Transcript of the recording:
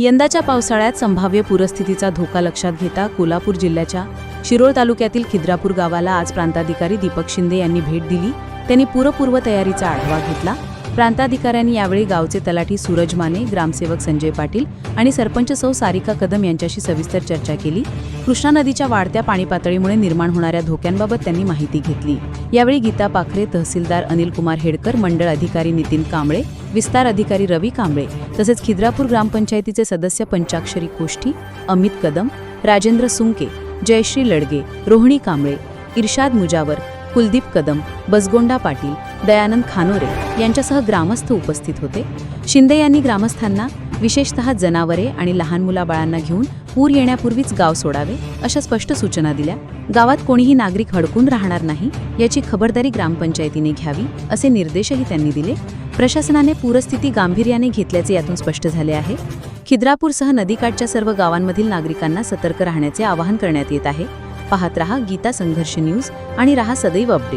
यंदाच्या पावसाळ्यात संभाव्य पूरस्थितीचा धोका लक्षात घेता कोल्हापूर जिल्ह्याच्या शिरोळ तालुक्यातील खिद्रापूर गावाला आज प्रांताधिकारी दीपक शिंदे यांनी भेट दिली. त्यांनी पूरपूर्व तयारीचा आढावा घेतला. प्रांताधिकाऱ्यांनी यावेळी गावचे तलाठी सूरज माने ग्रामसेवक संजय पाटील आणि सरपंच सौ सारिका कदम यांच्याशी सविस्तर चर्चा केली. कृष्णा नदीच्या वाढत्या पाणी पातळीमुळे निर्माण होणाऱ्या धोक्यांबाबत त्यांनी माहिती घेतली. यावेळी गीता पाखरे तहसीलदार अनिल कुमार हेडकर मंडळ अधिकारी नितीन कांबळे विस्तार अधिकारी रवी कांबळे तसेच खिद्रापूर ग्रामपंचायतीचे सदस्य पंचाक्षरी कोष्टी अमित कदम राजेंद्र सुंके जयश्री लडगे रोहिणी कांबळे इर्शाद मुजावर कुलदीप कदम बसगोंडा पाटील दयानंद खानोरे यांच्यासह ग्रामस्थ उपस्थित होते. शिंदे यांनी ग्रामस्थांना विशेषतः जनावरे आणि लहान मुलाबाळांना घेऊन पूर येण्यापूर्वीच गाव सोडावे अशा स्पष्ट सूचना दिल्या. गावात कोणीही नागरिक हडकून राहणार नाही याची खबरदारी ग्रामपंचायतीने घ्यावी असे निर्देशही त्यांनी दिले. प्रशासनाने पूरस्थिती गांभीर्याने घेतल्याचे यातून स्पष्ट झाले आहे. खिद्रापूरसह नदीकाठच्या सर्व गावांमधील नागरिकांना सतर्क राहण्याचे आवाहन करण्यात येत आहे. पाहत रहा गीता संघर्ष न्यूज आणि रहा सदैव अपडेट.